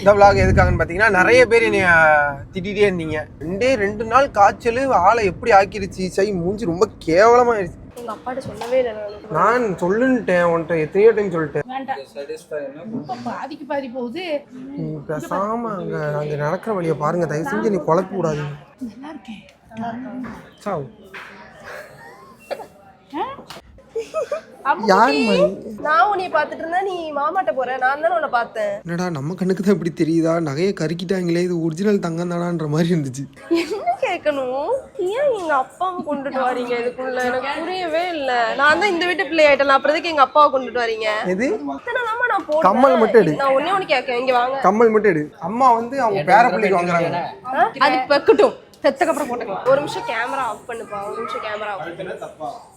இந்த vlog எதுக்காகன்னு பார்த்தீங்கன்னா நிறைய பேர் என்னைய திட்டிகிட்டே இருந்தீங்க. ரெண்டே ரெண்டு நாள் காய்ச்சல் ஆளை எப்படி ஆக்கிருச்சு சை மூஞ்சி ரொம்ப அப்பாட்ட சொல்லவே இல்லை நான் சொல்லுன்ட்டேன் உன்கிட்ட எத்தனையோ டைம் சொல்லிட்டேன். பாதிக்கு பாதி போகுது. பேசாம அங்க அங்க நடக்கிற வழியை பாருங்க தயவு செஞ்சு நீ குழப்ப கூடாது நல்லா இருக்கேன். சாவு அம்மா யார் மணி? நான் உன்னைய பார்த்துட்டு இருந்தா நீ மாமாட்ட போற. நான் தானே உன்னை பார்த்தேன். என்னடா நம்ம கண்ணுக்கு தான் இப்படி தெரியுதா? நகையை கருக்கிட்டாங்களே இது ஒரிஜினல் தங்கம் தானான்ற மாதிரி இருந்துச்சு. என்ன கேட்கணும்? ஏன் எங்க அப்பாவை கொண்டுட்டு வரீங்க இதுக்குள்ள? எனக்கு புரியவே இல்ல. நான் தான் இந்த வீட்டு பிள்ளை ஆயிட்டேன் அப்புறம் எதுக்கு எங்க அப்பாவை கொண்டுட்டு வரீங்க. எது. கம்மல் மட்டும் எடு. நான் ஒண்ணே ஒண்ணு கேட்கேன் இங்க வாங்க. கம்மல் மட்டும் எடு. அம்மா வந்து அவங்க பேர பிள்ளைக்கு வாங்குறாங்க? அது வெக்கட்டும் செத்தக்கு அப்புறம் போட்டுக்கலாம். ஒரு நிமிஷம் கேமரா ஆஃப் பண்ணுப்பா. ஒரு நிமிஷம் கேமரா ஆஃப்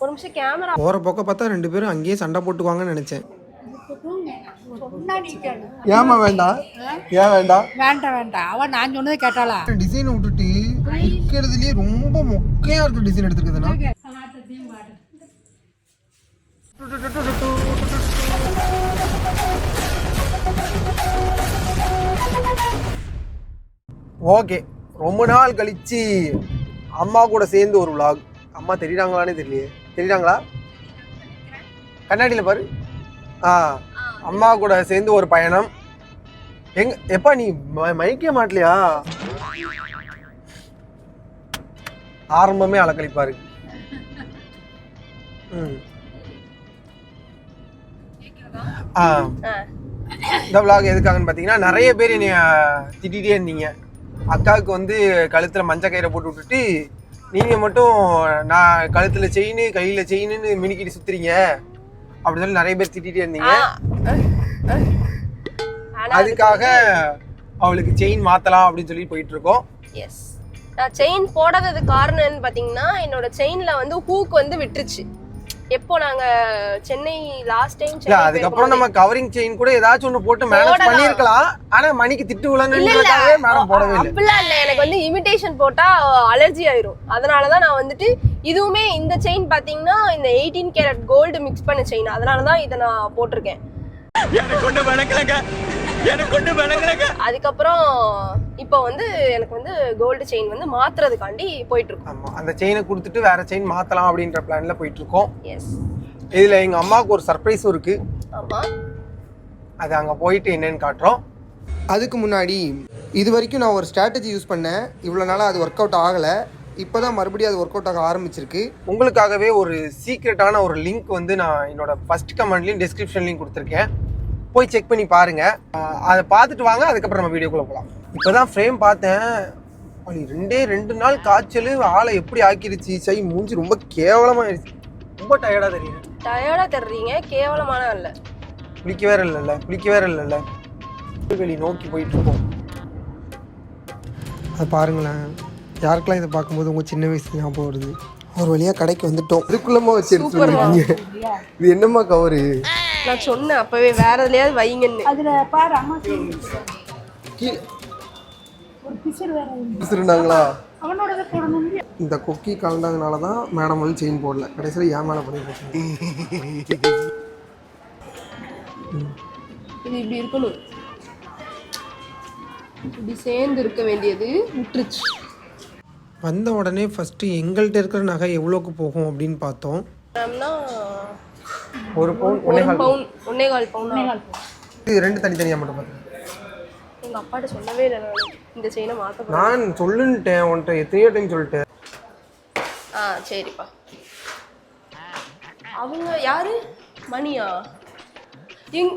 ஒரு நிமிஷம் கேமரா போற பக்கம் பார்த்தா ரெண்டு பேரும் அங்கேயே சண்டை போட்டுக்குவாங்கன்னு நினைச்சேன். சொன்னா நீ கேளு ஏமா வேண்டாம் ஏன் வேண்டாம் வேண்டாம் வேண்டாம் அவ நான் சொன்னதை கேட்டாளா? டிசைனை விட்டுட்டு இருக்கிறதுலயே ரொம்ப மொக்கையா இருக்க டிசைன் எடுத்துருக்குதுன்னா ஓகே. ரொம்ப நாள் கழிச்சு அம்மா கூட சேர்ந்து ஒரு vlog. அம்மா தெரியுறாங்களானே தெரியலையே. தெரியுறாங்களா? கண்ணாடியில் பாரு. ஆ அம்மா கூட சேர்ந்து ஒரு பயணம். எங்க எப்பா நீ மைக்கே மாட்டலையா? ஆரம்பமே அலக்கழிப்பாரு. ம். ஆ. இந்த vlog எதுக்காகன்னு பார்த்தீங்கன்னா நிறைய பேர் என்னைய திட்டிகிட்டே இருந்தீங்க. அக்காவுக்கு வந்து கழுத்தில் மஞ்சள் கயிறை போட்டு விட்டுட்டு நீங்கள் மட்டும் நான் கழுத்தில் செயின் கையில் செயின்னு மினிக்கிட்டு சுத்துறீங்க. அப்படி சொல்லி நிறைய பேர் திட்டிகிட்டே இருந்தீங்க. அதுக்காக அவளுக்கு செயின் மாற்றலாம் அப்படின்னு சொல்லி போயிட்டு இருக்கோம். எஸ் நான் செயின் போடாதது காரணம் என்னன்னு பாத்தீங்கன்னா என்னோட செயின்ல வந்து ஹூக் வந்து விட்டுருச்சு. எப்போ நாங்க சென்னை லாஸ்ட் டைம் இல்ல அதுக்கப்புறம் நம்ம கவரிங் செயின் கூட ஏதாச்சும் ஒண்ணு போட்டு மேனேஜ். பண்ணிருக்கலாம் ஆனா மணிக்கு திட்டு விழணுன்றதுக்காகவே மேடம் போடவே இல்லை. அப்படிலாம் இல்ல. எனக்கு வந்து இமிடேஷன் போட்டா அலர்ஜி ஆயிரும். அதனாலதான் நான் வந்துட்டு இதுவுமே இந்த செயின் பாத்தீங்கன்னா இந்த எயிட்டீன் கேரட் கோல்டு மிக்ஸ் பண்ண செயின் அதனாலதான் இதை நான் போட்டிருக்கேன். அதுக்கப்புறம் இப்போ வந்து எனக்கு வந்து கோல்டு செயின் வந்து மாத்துறதுக்காண்டி போயிட்டு இருக்கோம் ஆமா அந்த செயினை கொடுத்துட்டு வேற செயின் மாத்தலாம் அப்படின்ற பிளான்ல போயிட்டு இருக்கோம் எஸ் இதுல எங்க அம்மாவுக்கு ஒரு சர்ப்ரைஸும் இருக்கு. ஆமா. அது அங்க போயிட்டு என்னன்னு காட்டுறோம். அதுக்கு முன்னாடி இது வரைக்கும் நான் ஒரு ஸ்ட்ராட்டஜி யூஸ் பண்ணேன். இவ்வளோ நாளாக அது ஒர்க் அவுட் ஆகலை. இப்போ தான் மறுபடியும் அது ஒர்க் அவுட் ஆக ஆரம்பிச்சிருக்கு. உங்களுக்காகவே ஒரு சீக்ரெட்டான ஒரு லிங்க் வந்து நான் என்னோட ஃபர்ஸ்ட் கமெண்ட்லையும் டிஸ்கிரிப்ஷன்லையும் கொடுத்துருக்கேன். போய் செக் பண்ணி பாருங்க. ஆஹ் அதை பார்த்துட்டு வாங்க அதுக்கப்புறம் நம்ம வீடியோக்குள்ள போகலாம் இப்போ தான் ஃப்ரேம் பார்த்தேன். அது ரெண்டே ரெண்டு நாள் காய்ச்சல் ஆளை எப்படி ஆக்கிருச்சு சை மூஞ்சி ரொம்ப கேவலமாயிருச்சு ரொம்ப டயர்டாக தெரியுது. டயர்டா தர்றீங்க கேவலமான இல்ல குளிக்க வேற இல்லைல்ல குளிக்க வேற இல்லைல்ல. வெளி நோக்கி போயிட்டு இருக்கோம். அது பாருங்களேன். யாருக்கெல்லாம் இதை பார்க்கும்போது உங்கள் சின்ன வயசு ஞாபகம் வருது? ஒரு வழியாக கடைக்கு வந்துட்டோம். இதுக்குள்ளமா வச்சு எடுத்து இது என்னம்மா கவரு நான் சொன்னேன் அப்பவே வேற எதுலயாவது வைங்கன்னு. அதுல பாரு அம்மா ஒரு பிசர் வேற போடணும் இந்த கொக்கி கலந்ததுனால தான் மேடம் வந்து செயின் போடல. கடைசியில் ஏன் மேலே பண்ணி போட்டாங்க இது இப்படி இருக்கணும். இப்படி சேர்ந்து இருக்க வேண்டியது விட்டுருச்சு. வந்த உடனே ஃபஸ்ட்டு எங்கள்கிட்ட இருக்கிற நகை எவ்வளோக்கு போகும் அப்படின்னு பார்த்தோம். ஒரு பவுன் ஒன்னே பவுன் ஒன்னே கால் பவுன்? இது ரெண்டு தனித்தனியாக மட்டும் பார்த்தேன் எங்க அப்பாட்ட சொல்லவே இல்லை நான். இந்த செயினை மாத்த போறேன். நான் சொல்லுன்ட்டேன் உன்கிட்ட எத்தனையோ டைம் சொல்லிட்டேன். ஆ சரிப்பா. அவங்க யாரு? மணியா? இங்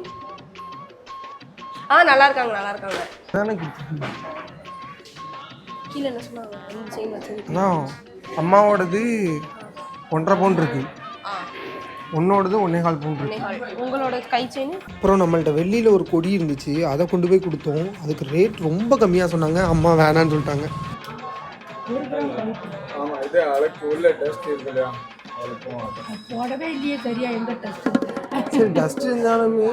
ஆ நல்லா இருக்காங்க நல்லா இருக்காங்க. தானே கொடுத்துருக்கீங்க. கீழே என்ன சொன்னாங்க? செயின் அதான் அம்மாவோடது ஒன்றரை பவுன் இருக்கு. உன்னோடது ஒன்னே கால் பவுன் இருக்கு. உங்களோட கை செயின் அப்புறம் நம்மள்ட்ட வெள்ளியில் ஒரு கொடி இருந்துச்சு அதை கொண்டு போய் கொடுத்தோம். அதுக்கு ரேட் ரொம்ப கம்மியாக சொன்னாங்க. அம்மா வேணான்னு சொல்லிட்டாங்க. ஆமா இது அழுக்கு உள்ள டஸ்ட் இருக்கு இல்லையா போடவே இல்லையே சரியா எங்க டெஸ்ட் சரி டஸ்ட் இருந்தாலுமே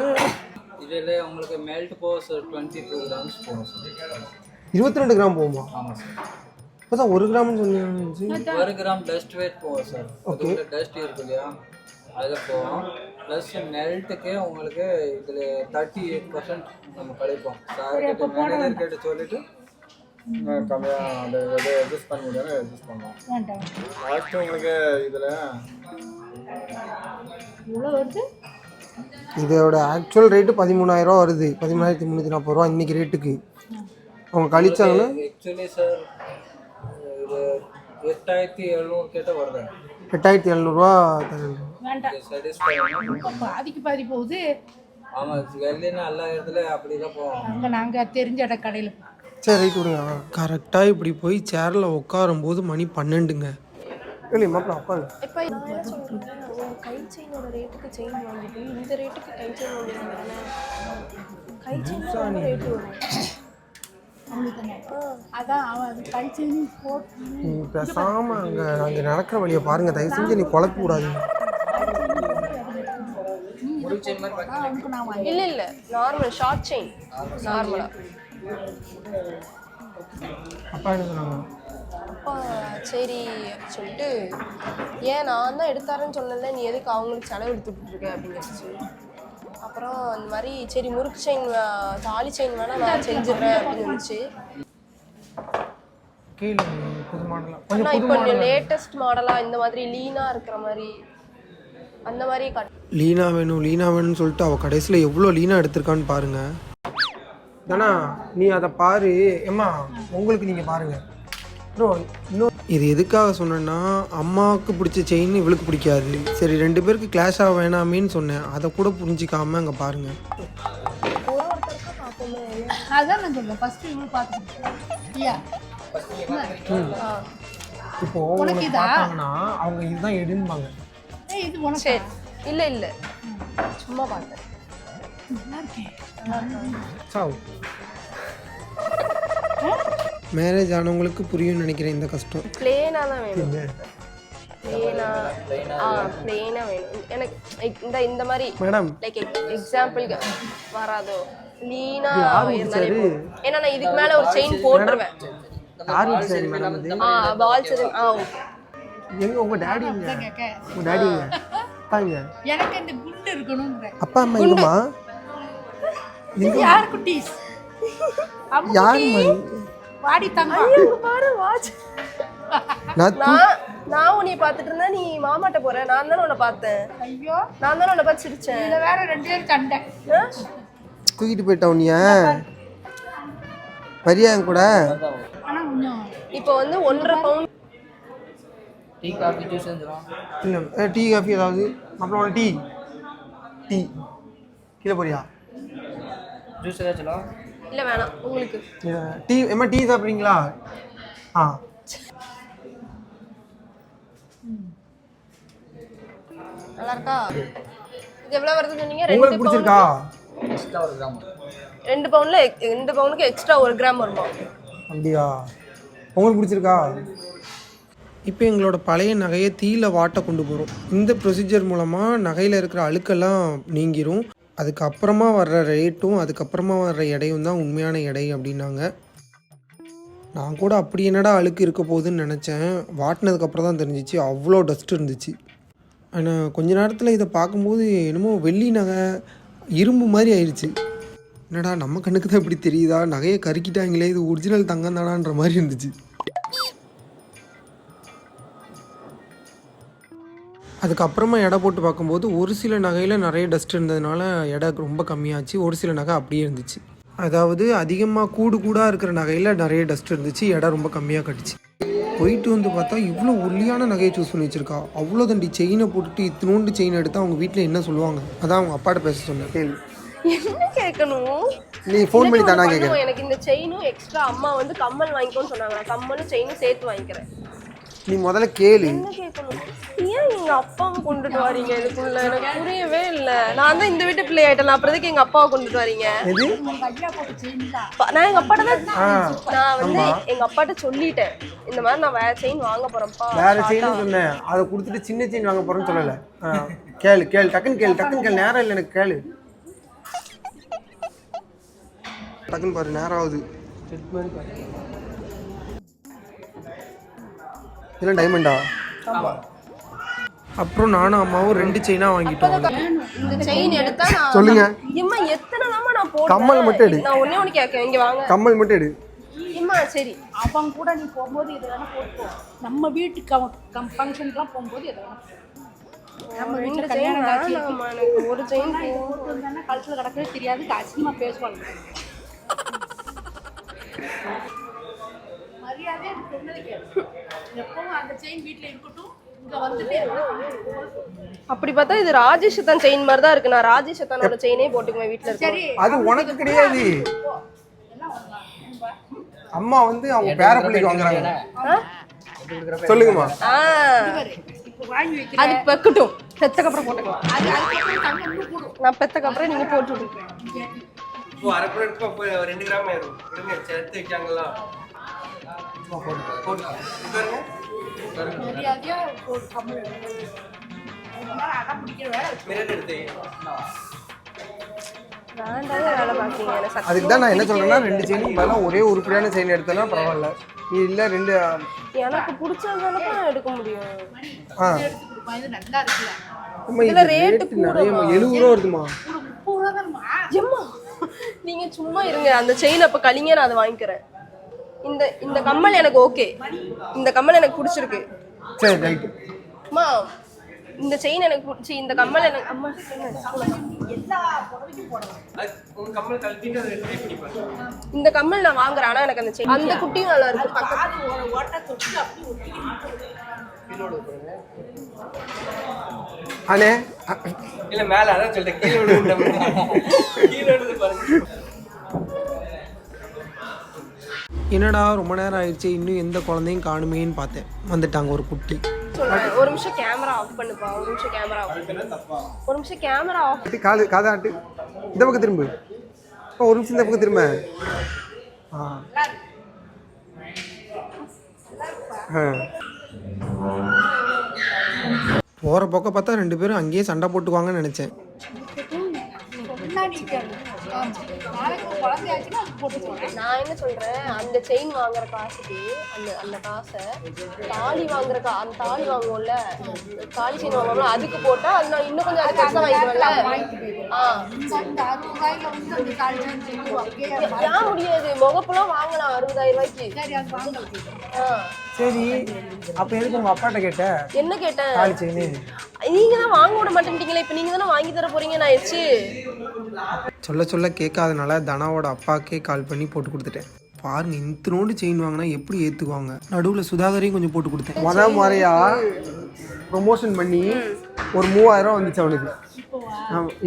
இதில் உங்களுக்கு melt sir twenty two grams போகும் சார் இருபத்தி ரெண்டு கிராம் போகுமா? ஆமாம் சார் இப்போ தான் ஒரு கிராம்னு சொன்னீங்க ஒரு கிராம் டஸ்ட் வெயிட் போகும் சார் அதுக்குள்ள டஸ்ட் இருக்கு இல்லையா அது போகும் ப்ளஸ் மெல்ட்டுக்கு உங்களுக்கு இதில் தேர்ட்டி எயிட் பர்சன்ட் நம்ம கழிப்போம். சார் மேனேஜர் கிட்ட சொல்லிட்டு கம்மியாக அந்த எதை அட்ஜஸ்ட் பண்ண முடியாமல் அட்ஜஸ்ட் பண்ணுவோம். லாஸ்ட்டு உங்களுக்கு இதில் இதோட ஆக்சுவல் ரேட்டு பதிமூணாயிரம் வருது. பதிமூணாயிரத்தி முந்நூற்றி நாற்பது ரூபா இன்னைக்கு ரேட்டுக்கு அவங்க கழிச்சாங்கன்னா? ஆக்சுவலி சார் இது எட்டாயிரத்தி எழுநூறு கிட்ட வருது. எட்டாயிரத்தி எழுநூறுவா தரேன். வேண்டாம். பாதிக்கு பாதி போகுது. அங்கே நாங்கள் தெரிஞ்ச இட கடையில். சரி ரைட் விடுங்க கரெக்டாக இப்படி போய் சேரில் உட்காரும் போது மணி பன்னெண்டுங்க. இல்லை மாப்பிள்ள உட்காரு இப்போ கை செயினோட ரேட்டுக்கு செயின் வாங்கிட்டு இந்த ரேட்டுக்கு கை செயின் வாங்கினாங்க செயின் ரேட்டு வரும்? பேசாமல் அங்கே அங்கே நடக்கிற வழியை பாருங்கள் தயவு செஞ்சு நீ குழப்ப நான் வாங்கி இல்ல இல்ல நார்மல் ஷார்ட் செயின் நார்மலா அப்பா என்ன சொன்னாங்க? அப்பா சரி சொல்லிட்டு ஏன் நான் தான் எடுத்தாரேன்னு சொன்னல நீ எதுக்கு அவங்களுக்கு செலவு எடுத்துட்டு இருக்க அப்படின்னு அப்புறம் இந்த மாதிரி சரி முறுக்கு செயின் தாலி செயின் வேணா நான் செஞ்சிடுறேன் அப்படின்னு இருந்துச்சு. கீழே புது மாடலாக கொஞ்சம் ஆனா இப்போ லேட்டஸ்ட் மாடலா இந்த மாதிரி லீனா இருக்கிற மாதிரி அந்த மாதிரி காட்டு லீனா வேணும் லீனா வேணும்னு சொல்லிட்டு அவள் கடைசியில் எவ்வளோ லீனா எடுத்திருக்கான்னு பாருங்க. தானா நீ அதை பாரு. ஏம்மா உங்களுக்கு நீங்கள் பாருங்க. ப்ரோ இன்னும் இது எதுக்காக சொன்னேன்னா அம்மாவுக்கு பிடிச்ச செயின் இவளுக்கு பிடிக்காது. சரி ரெண்டு பேருக்கு கிளாஷ் ஆக வேணாமேன்னு சொன்னேன். அதை கூட புரிஞ்சிக்காம அங்கே பாருங்க. இப்போ உனக்கு பார்த்தாங்கன்னா அவங்க இதுதான் எடும்பாங்க. இல்ல இல்ல. சும்மா பார்த்தேன். சாவு. மேரேஜ் ஆனவங்களுக்கு புரியும்னு நினைக்கிறேன் இந்த கஷ்டம். பிளேனா தான் வேணும். பிளேனா ஆ பிளேனா வேணும். எனக்கு இந்த இந்த மாதிரி மேடம் லைக் எக்ஸாம்பிளுக்கு வராதோ. லீனா. ஏன்னா நான் இதுக்கு மேல ஒரு செயின் போட்டுருவேன். ஆ பால் செயின் ஆ ஓகே எங்க உங்க டேடி எங்க? கேட்க உங்க டேடி எங்க அப்பாங்க. எனக்கு இந்த குண்டு இருக்கணுங்கிற அப்பா அம்மா எங்கம்மா இது யார் குட்டீஸ்? யாரும்மா வாடி இங்க பாரு வாட்ச் நான் நான் உன்னை பார்த்துட்டு இருந்தா நீ மாமாட்ட போற. நான் தானே உன்னை பார்த்தேன். ஐயோ. நான் தானே உன்னை பார்த்து சிரிச்சேன் இதுல வேற ரெண்டு பேரும் சண்டை ஆ? தூக்கிட்டு போயிட்ட உன்னைய? வரியா என் கூட இப்போ வந்து ஒன்றரை பவுன் tea coffee juice tea coffee ஏதாவது? அப்புறம் டீ டீ கீழே போறியா? ஜூஸ் ஏதாச்சும் இல்ல வேணாம். உங்களுக்கு. டீ ஏமா டீ சாப்பிட்றீங்களா? ஆ. நல்லா இருக்கா இது எவ்வளவு வருது சொன்னீங்க? ரெண்டு உங்களுக்கு பிடிச்சிருக்கா? எக்ஸ்ட்ரா ஒரு கிராம் ரெண்டு பவுன்ல எக்- ரெண்டு பவுனுக்கு எக்ஸ்ட்ரா ஒரு கிராம் வருமா? அப்படியா? உங்களுக்கு பிடிச்சிருக்கா? இப்போ எங்களோட பழைய நகையை தீயில வாட்ட கொண்டு போகிறோம் இந்த ப்ரொசீஜர் மூலமாக நகையில் இருக்கிற அழுக்கெல்லாம் நீங்கிரும். அதுக்கப்புறமா வர்ற ரேட்டும் அதுக்கப்புறமா வர்ற எடையும் தான் உண்மையான எடை அப்படின்னாங்க. நான் கூட அப்படி என்னடா அழுக்கு இருக்க போகுதுன்னு நினச்சேன். வாட்டினதுக்கப்புறம் தான் தெரிஞ்சிச்சு. அவ்வளோ டஸ்ட் இருந்துச்சு. ஆனால் கொஞ்ச நேரத்தில் இதை பார்க்கும்போது என்னமோ வெள்ளி நகை இரும்பு மாதிரி ஆயிடுச்சு என்னடா நம்ம கண்ணுக்கு தான் இப்படி தெரியுதா? நகையை கருக்கிட்டாங்களே. இது ஒரிஜினல் தங்கம் தானான்ற மாதிரி இருந்துச்சு. அதுக்கப்புறமா எடை போட்டு பார்க்கும்போது ஒரு சில நகையில் நிறைய டஸ்ட் இருந்ததுனால எடை ரொம்ப கம்மியாச்சு. ஒரு சில நகை அப்படியே இருந்துச்சு. அதாவது அதிகமாக கூடு கூடாக இருக்கிற நகையில் நிறைய டஸ்ட் இருந்துச்சு. எடை ரொம்ப கம்மியாக கட்டுச்சு. போயிட்டு வந்து பார்த்தா இவ்வளோ ஒல்லியான நகையை சூஸ் பண்ணி வச்சிருக்கா. அவ்வளோ தண்டி செயினை போட்டுட்டு இத்தினோண்டு செயின் எடுத்து அவங்க வீட்டில் என்ன சொல்லுவாங்க? அதான் அவங்க அப்பாட்ட பேச சொன்னேன். என்ன கேட்கணும்? நீ ஃபோன் பண்ணி தானா கேட்குறேன் எனக்கு இந்த செயினும் எக்ஸ்ட்ரா அம்மா வந்து கம்மல் வாங்கிக்கோன்னு சொன்னாங்க. கம்மலும் செயினும் சேர்த்து வாங்கிக்கிறேன். நீ முதல்ல கேளு. என்ன கேட்கணும்? ஏன் எங்க அப்பாவை கொண்டுட்டு வரீங்க? இதுக்குள்ள எனக்கு புரியவே இல்ல. நான் தான் இந்த வீட்டு பிள்ளை ஆயிட்டேன். அப்புறம் எதுக்கு எங்க அப்பாவை கொண்டுட்டு வரீங்க. எது? நான் எங்க அப்பாட்ட தான் நான் வந்து எங்க அப்பாட்ட சொல்லிட்டேன். இந்த மாதிரி நான் வேற செயின் வாங்க போறேன்ப்பா வேற செயின் சொன்னேன். அதை கொடுத்துட்டு சின்ன செயின் வாங்க போறேன்னு சொல்லல. கேளு கேளு டக்குன்னு கேளு டக்குன்னு கேளு. நேரம் இல்லை எனக்கு கேளு. டக்குன்னு பாரு நேரம் ஆகுது. இதெல்லாம் டைமண்டா அப்புறம் நானும் அம்மாவும் ரெண்டு செயினாக வாங்கிட்டோம். இந்த செயின் எடுத்தா நான் சொல்லுங்க. இம்மா எத்தனை தாம்மா நான் போடுறேன் கம்மல் மட்டும் எடு. நான் ஒண்ணே ஒண்ணு கேட்கேன் இங்க வாங்க. கம்மல் மட்டும் எடு. இம்மா சரி. அவன் கூட நீ போகும்போது இதை வேணா போட்டுக்கோ. நம்ம வீட்டுக்கு அவன் ஃபங்க்ஷனுக்குலாம் போகும்போது இதை வேணா. நம்ம வீட்டில் செயின் கல்யாணம் காட்சி ஒரு செயின் கழுத்தில் கிடக்கவே தெரியாது. அசிங்கமாக பேசுவாங்க. மரியாதையாக எனக்கு எப்பவும் அந்த செயின் வீட்டில் இருக்கட்டும். அப்படி பார்த்தா இது ராஜேஷத்தான் செயின் மாதிரி தான் இருக்கு. நான் ராஜேஷத்தானோட செயினே போட்டுக்குவேன் வீட்ல இருக்கு சரி அது உனக்கு கிடையாது. அம்மா வந்து அவங்க பேர பிள்ளைக்கு வாங்குறாங்க. சொல்லுங்கம்மா. அது பெக்கட்டும். பெத்தக்கு அப்புறம் போட்டுக்கலாம். நான் பெத்தக்கு அப்புறம் நீங்க போட்டு விடுங்க எடுத்து ரெண்டு கிராம் ஆயிரும். சேர்த்து வைக்காங்களா? பிடிக்கிற வேலை அதுக்கு தான் நான் என்ன சொல்றேன்னா ரெண்டு செயினுக்கு பதிலாக ஒரே உருப்படியான செயின் எடுத்தேன்னா பரவாயில்ல. இல்லை ரெண்டு எனக்கு பிடிச்சதுதானே தான் எடுக்க முடியும். ஆ. நல்லா இருக்குல்ல இதுல rate நிறைய எழுபது ரூபா வருதுமா ஒரு முப்பது ரூபா தானம்மா? எம்மா நீங்க சும்மா இருங்க. அந்த செயின் அப்ப கலிங்க நான் அதை வாங்கிக்கிறேன். இந்த இந்த கம்மல் எனக்கு ஓகே. இந்த கம்மல் எனக்கு பிடிச்சிருக்கு. சரி ரைட்டு அம்மா இந்த செயின் எனக்கு பிடிச்சி இந்த கம்மல் எனக்கு அம்மா இந்த கம்மல் நான் வாங்குறேன் ஆனா எனக்கு அந்த செயின் அந்த குட்டியும் நல்லா இருக்கு பக்கத்து அண்ணே இல்ல மேல அதான் சொல்லிட்டேன். கீழே விழுந்து பாருங்க. என்னடா ரொம்ப நேரம் ஆயிடுச்சு இன்னும் எந்த குழந்தையும் காணுமேன்னு பார்த்தேன். வந்துட்டாங்க ஒரு குட்டி. ஒரு நிமிஷம் கேமரா ஆஃப் பண்ணுப்பா ஒரு நிமிஷம் கேமரா ஆஃப் ஒரு நிமிஷம் கேமரா ஆஃப் ஆட்டு, காலு காதாட்டு இந்த பக்கம் திரும்பு. இப்போ ஒரு நிமிஷம் இந்த பக்கம் திரும்ப. ஆ. போகிற பக்கம் பார்த்தா ரெண்டு பேரும் அங்கேயே சண்டை போட்டுக்குவாங்கன்னு நினச்சேன். நான் என்ன சொல்றேன்? அந்த செயின் வாங்குற காசுக்கு அந்த அந்த காசை தாலி வாங்குற கா அந்த தாலி வாங்குவோம்ல தாலி செயின் வாங்குவோம்ல அதுக்கு போட்டா அது நான் இன்னும் கொஞ்சம் அது செஞ்சு அப்படியே ஏன் முடியாது? முகப்பெல்லாம் வாங்கலாம் அறுபதாயிரம் ரூபாய்க்கு. சரி அப்போ எதுக்கு உங்கள் அப்பாட்ட கேட்ட? என்ன கேட்டேன் தாலி செயின்னு நீங்க தான் வாங்க விட மாட்டேன்ட்டீங்களே இப்ப நீங்க தானே வாங்கி தர போறீங்கன்னு ஆயிடுச்சு சொல்ல சொல்ல கேட்காதனால தனாவோட அப்பாக்கே கால் பண்ணி போட்டு கொடுத்துட்டேன். பாருங்க இத்தனோண்டு செயின் வாங்கினா எப்படி ஏற்றுக்குவாங்க நடுவில் சுதாகரையும் கொஞ்சம் போட்டு கொடுத்தேன். முத முறையா ப்ரொமோஷன் பண்ணி ஒரு மூவாயிரம் ரூபா வந்துச்சு அவனுக்கு.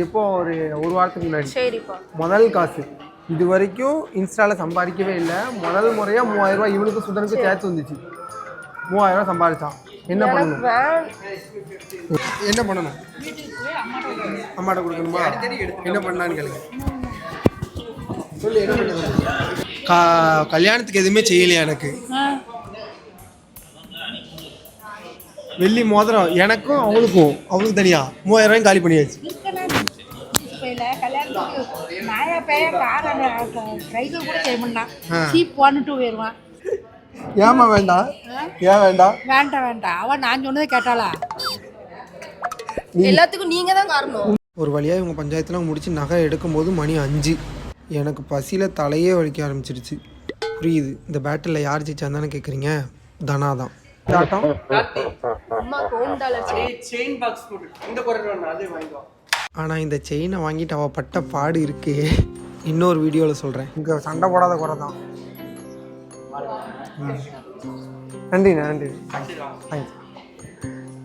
எப்போ ஒரு ஒரு வாரத்துக்கு முன்னாடி. முதல் காசு. இது வரைக்கும் இன்ஸ்டால சம்பாதிக்கவே இல்லை. முதல் முறையா மூவாயிரம் ரூபாய் இவனுக்கு சுதனுக்கு சேர்த்து வந்துச்சு. மூவாயிரம் ரூபாய் சம்பாதிச்சான். என்ன பண்ணணும்? என்ன பண்ணணும்? அம்மாட்ட கொடுக்கணுமா? என்ன பண்ணான்னு கேளுங்க. சொல்லு என்ன பண்ணுங்க கா கல்யாணத்துக்கு எதுவுமே செய்யலையா எனக்கு? வெள்ளி மோதிரம் எனக்கும் அவளுக்கும் அவளுக்கு தனியா? மூவாயிரம் ரூபாயும் காலி பண்ணியாச்சு. கல்யாணத்துக்கு நாயா பேய கார ட்ரைவர் கூட செய்ய ஆ. சீப் வந்துட்டு போயிடுவான் ஏமா வேண்டாம் ஏன் வேண்டாம் வேண்டாம் வேண்டாம் அவன் நான் சொன்னதை கேட்டாளா? எல்லாத்துக்கும் நீங்க தான் காரணம். ஒரு வழியாக இவங்க பஞ்சாயத்தில் முடிச்சு நகை எடுக்கும்போது மணி அஞ்சு. எனக்கு பசியில் தலையே வலிக்க ஆரம்பிச்சிருச்சு புரியுது. இந்த பேட்டில் யார் ஜெயிச்சாந்தானே கேட்குறீங்க தனா தான். ஆனால் இந்த செயினை வாங்கிட்டு அவள் பட்ட பாடு இருக்கே. இன்னொரு வீடியோவில் சொல்கிறேன் இங்கே சண்டை போடாத குறை தான். நன்றிண்ணா நன்றி.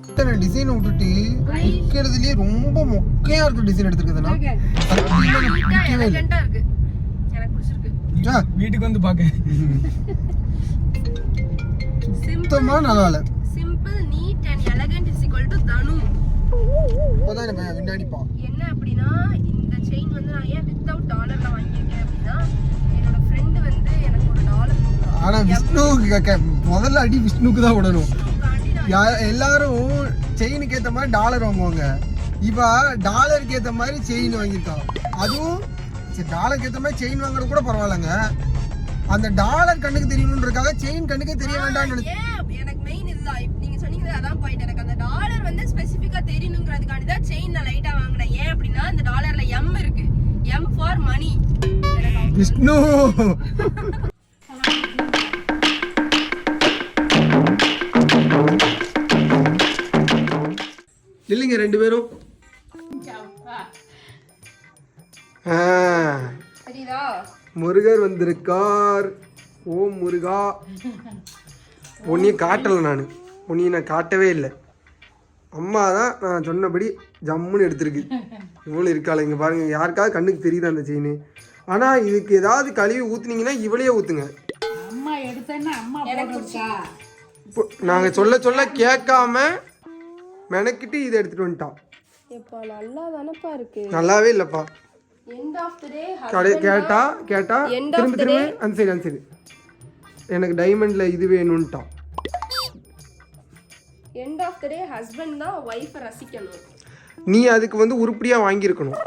இத்தனை டிசைனை விட்டுட்டு விற்கிறதுலேயே ரொம்ப மொக்கையாக இருக்க டிசைன் எடுத்துருக்குதுண்ணா பிடிக்கவே இல்லை. வீட்டுக்கு வந்து பார்க்க சுத்தமா நல்லா இல்லை. Simple neat and elegant is equal to Tanu. இப்போதான் எனக்கு விண்ணாடிப்பா என்ன அப்படின்னா இந்த செயின் வந்து நான் ஏன் வித்தவுட் டாலர்ல வாங்கியிருக்கேன் அப்படின்னா என்னோட ஃப்ரெண்டு வந்து எனக்கு ஒரு டாலர் விஷ்ணுவுக்கு கேட்க முதல்ல அடி விஷ்ணுவுக்கு தான் விடணும். எல்லாரும் செயினுக்கு ஏற்ற மாதிரி டாலர் வாங்குவாங்க. இவ டாலருக்கு ஏற்ற மாதிரி செயின் வாங்கியிருக்கான். அதுவும் டாலருக்கு ஏற்ற மாதிரி செயின் வாங்குறது கூட பரவாயில்லைங்க. அந்த டாலர் கண்ணுக்கு தெரியணுன்றதுக்காக செயின் கண்ணுக்கே தெரிய வேண்டாம்னு எனக்கு மெயின் இதுதான். நீங்க சொன்னீங்க அதான் பாயிண்ட் எனக்கு அந்த டாலர் வந்து ஸ்பெசிஃபிக்கா தெரியணுங்கிறதுக்காண்டி தான் செயின் நான் லைட்டா வாங்கினேன். ஏன் அப்படின்னா இந்த டாலர்ல எம் இருக்கு. M for money Vishnu! இல்லைங்க ரெண்டு பேரும். முருகர் வந்திருக்கார். ஓம் முருகா. உன்னையும் காட்டலை நான். உன்னையும் நான் காட்டவே இல்லை. அம்மா தான் நான் சொன்னபடி ஜம்முன்னு எடுத்திருக்கு. இவ்வளோ இருக்காள இங்கே பாருங்க. யாருக்காவது கண்ணுக்கு தெரியுது அந்த செயின் ஆனால் இதுக்கு ஏதாவது கழுவி ஊற்றுனீங்கன்னா இவளையே ஊற்றுங்க அம்மா எடுத்தேன்னா அம்மா போடுறதுக்கா? இப்போ நாங்கள் சொல்ல சொல்ல கேட்காம மெனக்கிட்டு இதை எடுத்துட்டு வந்துட்டான். நல்லாவே இல்லப்பா. எண்ட் ஆஃப் தி டே கேட்டா கேட்டா திரும்ப திரும்ப அந்த சைடு அந்த சைடு எனக்கு டைமண்ட்ல இது வேணும்ட்டான். End of the day husband தான் வைஃப் ரசிக்கணும். நீ அதுக்கு வந்து உருப்படியாக வாங்கியிருக்கணும்.